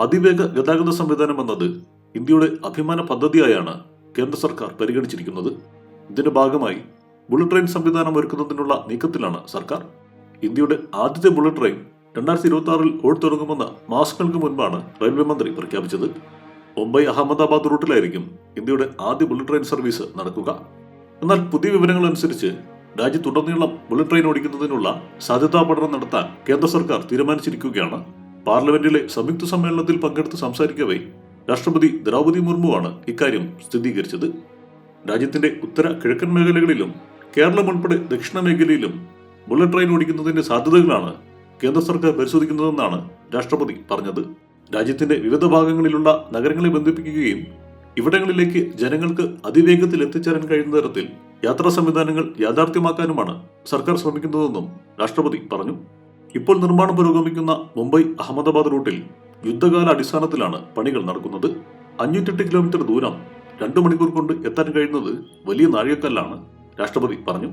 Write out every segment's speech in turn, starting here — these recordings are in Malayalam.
അതിവേഗ ഗതാഗത സംവിധാനം എന്നത് ഇന്ത്യയുടെ അഭിമാന പദ്ധതിയായാണ് കേന്ദ്ര സർക്കാർ പരിഗണിച്ചിരിക്കുന്നത്. ഇതിന്റെ ഭാഗമായി ബുള്ളറ്റ് ട്രെയിൻ സംവിധാനം ഒരുക്കുന്നതിനുള്ള നീക്കത്തിലാണ് സർക്കാർ. ഇന്ത്യയുടെ ആദ്യത്തെ ബുള്ളറ്റ് ട്രെയിൻ രണ്ടായിരത്തി ഇരുപത്തി ആറിൽ ഓടിത്തുടങ്ങുമെന്ന് മാസങ്ങൾക്ക് മുൻപാണ് റെയിൽവേ മന്ത്രി പ്രഖ്യാപിച്ചത്. മുംബൈ അഹമ്മദാബാദ് റൂട്ടിലായിരിക്കും ഇന്ത്യയുടെ ആദ്യ ബുള്ളറ്റ് ട്രെയിൻ സർവീസ് നടക്കുക. എന്നാൽ പുതിയ വിവരങ്ങൾ അനുസരിച്ച് രാജ്യത്തുടനീളം ബുള്ളറ്റ് ട്രെയിൻ ഓടിക്കുന്നതിനുള്ള സാധ്യതാ പഠനം നടത്താൻ കേന്ദ്ര സർക്കാർ തീരുമാനിച്ചിരിക്കുകയാണ്. പാർലമെന്റിലെ സംയുക്ത സമ്മേളനത്തിൽ പങ്കെടുത്ത് സംസാരിക്കവേ രാഷ്ട്രപതി ദ്രൗപദി മുർമുവാണ് ഇക്കാര്യം സ്ഥിരീകരിച്ചത്. രാജ്യത്തിന്റെ ഉത്തര കിഴക്കൻ മേഖലകളിലും കേരളം ഉൾപ്പെടെ ദക്ഷിണ മേഖലയിലും ബുള്ളറ്റ് ട്രെയിൻ ഓടിക്കുന്നതിന്റെ സാധ്യതകളാണ് കേന്ദ്ര സർക്കാർ പരിശോധിക്കുന്നതെന്നാണ് രാഷ്ട്രപതി പറഞ്ഞത്. രാജ്യത്തിന്റെ വിവിധ ഭാഗങ്ങളിലുള്ള നഗരങ്ങളെ ബന്ധിപ്പിക്കുകയും ഇവിടങ്ങളിലേക്ക് ജനങ്ങൾക്ക് അതിവേഗത്തിൽ എത്തിച്ചേരാൻ കഴിയുന്ന തരത്തിൽ യാത്രാ സംവിധാനങ്ങൾ യാഥാർത്ഥ്യമാക്കാനുമാണ് സർക്കാർ ശ്രമിക്കുന്നതെന്നും രാഷ്ട്രപതി പറഞ്ഞു. ഇപ്പോൾ നിർമ്മാണം പുരോഗമിക്കുന്ന മുംബൈ അഹമ്മദാബാദ് റൂട്ടിൽ യുദ്ധകാല അടിസ്ഥാനത്തിലാണ് പണികൾ നടക്കുന്നത്. അഞ്ഞൂറ്റെട്ട് കിലോമീറ്റർ ദൂരം രണ്ടു മണിക്കൂർ കൊണ്ട് എത്താൻ കഴിയുന്നത് വലിയ നാഴികക്കല്ലാണ് രാഷ്ട്രപതി പറഞ്ഞു.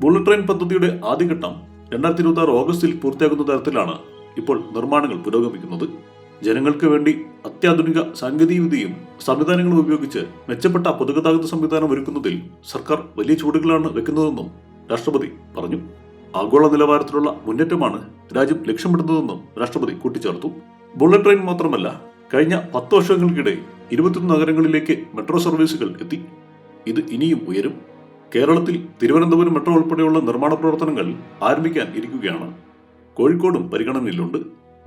ബുള്ളറ്റ് ട്രെയിൻ പദ്ധതിയുടെ ആദ്യഘട്ടം രണ്ടായിരത്തി ഇരുപത്തി ആറ് ഓഗസ്റ്റിൽ പൂർത്തിയാകുന്ന തരത്തിലാണ് ഇപ്പോൾ നിർമ്മാണങ്ങൾ പുരോഗമിക്കുന്നത്. ജനങ്ങൾക്ക് വേണ്ടി അത്യാധുനിക സാങ്കേതികവിദ്യയും സംവിധാനങ്ങളും ഉപയോഗിച്ച് മെച്ചപ്പെട്ട പൊതുഗതാഗത സംവിധാനം ഒരുക്കുന്നതിൽ സർക്കാർ വലിയ ചുവടുകളാണ് വെക്കുന്നതെന്നും രാഷ്ട്രപതി പറഞ്ഞു. ആഗോള നിലവാരത്തിലുള്ള മുന്നേറ്റമാണ് രാജ്യം ലക്ഷ്യമിടുന്നതെന്നും രാഷ്ട്രപതി കൂട്ടിച്ചേർത്തു. ബുള്ളറ്റ് ട്രെയിൻ മാത്രമല്ല കഴിഞ്ഞ പത്ത് വർഷങ്ങൾക്കിടെ ഇരുപത്തിയൊന്ന് നഗരങ്ങളിലേക്ക് മെട്രോ സർവീസുകൾ എത്തി. ഇത് ഇനിയും ഉയരും. കേരളത്തിൽ തിരുവനന്തപുരം മെട്രോ ഉൾപ്പെടെയുള്ള നിർമ്മാണ പ്രവർത്തനങ്ങൾ ആരംഭിക്കാൻ ഇരിക്കുകയാണ്. കോഴിക്കോടും പരിഗണനയിലുണ്ട്.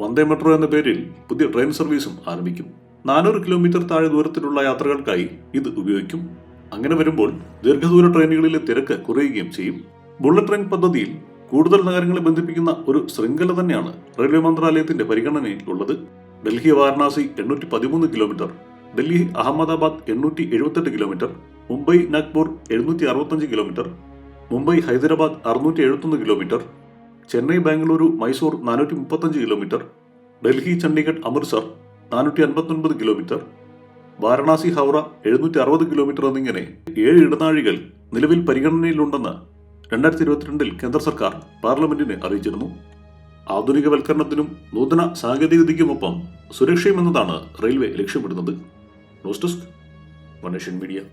വന്ദേ മെട്രോ എന്ന പേരിൽ പുതിയ ട്രെയിൻ സർവീസും ആരംഭിക്കും. നാനൂറ് കിലോമീറ്റർ താഴെ ദൂരത്തിലുള്ള യാത്രകൾക്കായി ഇത് ഉപയോഗിക്കും. അങ്ങനെ വരുമ്പോൾ ദീർഘദൂര ട്രെയിനുകളിലെ തിരക്ക് കുറയുകയും ചെയ്യും. ബുള്ളറ്റ് ട്രെയിൻ പദ്ധതിയിൽ കൂടുതൽ നഗരങ്ങളെ ബന്ധിപ്പിക്കുന്ന ഒരു ശൃംഖല തന്നെയാണ് റെയിൽവേ മന്ത്രാലയത്തിന്റെ പരിഗണനയിൽ ഉള്ളത് ഡൽഹി വാരണാസി എണ്ണൂറ്റി പതിമൂന്ന് കിലോമീറ്റർ ഡൽഹി അഹമ്മദാബാദ് എണ്ണൂറ്റി എഴുപത്തെട്ട് കിലോമീറ്റർ മുംബൈ നാഗ്പൂർ എഴുന്നൂറ്റി അറുപത്തഞ്ച് കിലോമീറ്റർ മുംബൈ ഹൈദരാബാദ് അറുന്നൂറ്റി എഴുപത്തൊന്ന് കിലോമീറ്റർ ചെന്നൈ ബാംഗ്ലൂരു മൈസൂർ നാനൂറ്റി മുപ്പത്തഞ്ച് കിലോമീറ്റർ ഡൽഹി ചണ്ഡീഗഡ് അമൃത്സർ നാനൂറ്റി അൻപത്തൊൻപത് കിലോമീറ്റർ വാരണാസി ഹൗറ എഴുന്നൂറ്റി അറുപത് കിലോമീറ്റർ എന്നിങ്ങനെ ഏഴ് ഇടനാഴികൾ നിലവിൽ പരിഗണനയിലുണ്ടെന്ന് രണ്ടായിരത്തി ഇരുപത്തിരണ്ടിൽ കേന്ദ്ര സർക്കാർ പാർലമെന്റിനെ അറിയിച്ചിരുന്നു. ആധുനികവൽക്കരണത്തിനും നൂതന സാങ്കേതികതയ്ക്കുമൊപ്പം സുരക്ഷയും എന്നതാണ് റെയിൽവേ ലക്ഷ്യമിടുന്നത്. News desk one media.